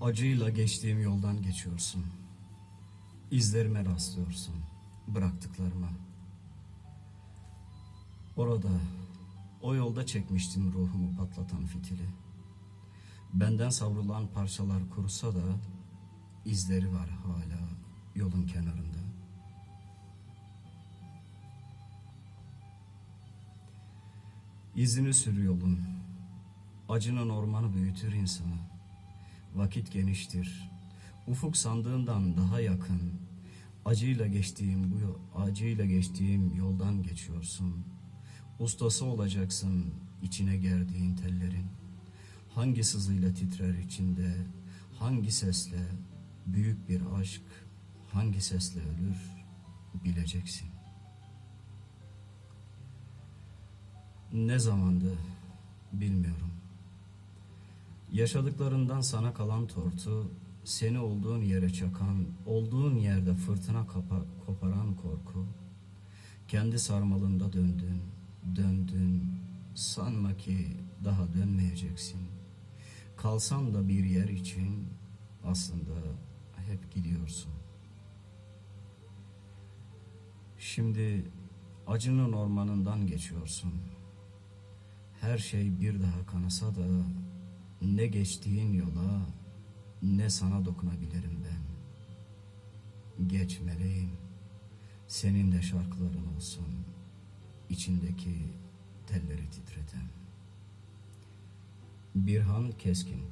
Acıyla geçtiğim yoldan geçiyorsun. İzlerime rastlıyorsun. Bıraktıklarıma. Orada, o yolda çekmiştim ruhumu patlatan fitili. Benden savrulan parçalar kurusa da izleri var hala yolun kenarında. İzini sür yolun. Acının ormanı büyütür insanı. Vakit geniştir. Ufuk sandığından daha yakın. Acıyla geçtiğim bu acıyla geçtiğim yoldan geçiyorsun. Ustası olacaksın içine gerdiğin tellerin. Hangi sızıyla titrer içinde, hangi sesle büyük bir aşk, hangi sesle ölür bileceksin. Ne zamandı bilmiyorum. Yaşadıklarından sana kalan tortu, seni olduğun yere çakan, olduğun yerde fırtına kapa, koparan korku. Kendi sarmalında döndün, döndün, sanma ki daha dönmeyeceksin. Kalsan da bir yer için aslında hep gidiyorsun. Şimdi acının ormanından geçiyorsun. Her şey bir daha kanasa da ne geçtiğin yola ne sana dokunabilirim ben. Geç meleğim, senin de şarkıların olsun, içindeki telleri titreten. Birhan Keskin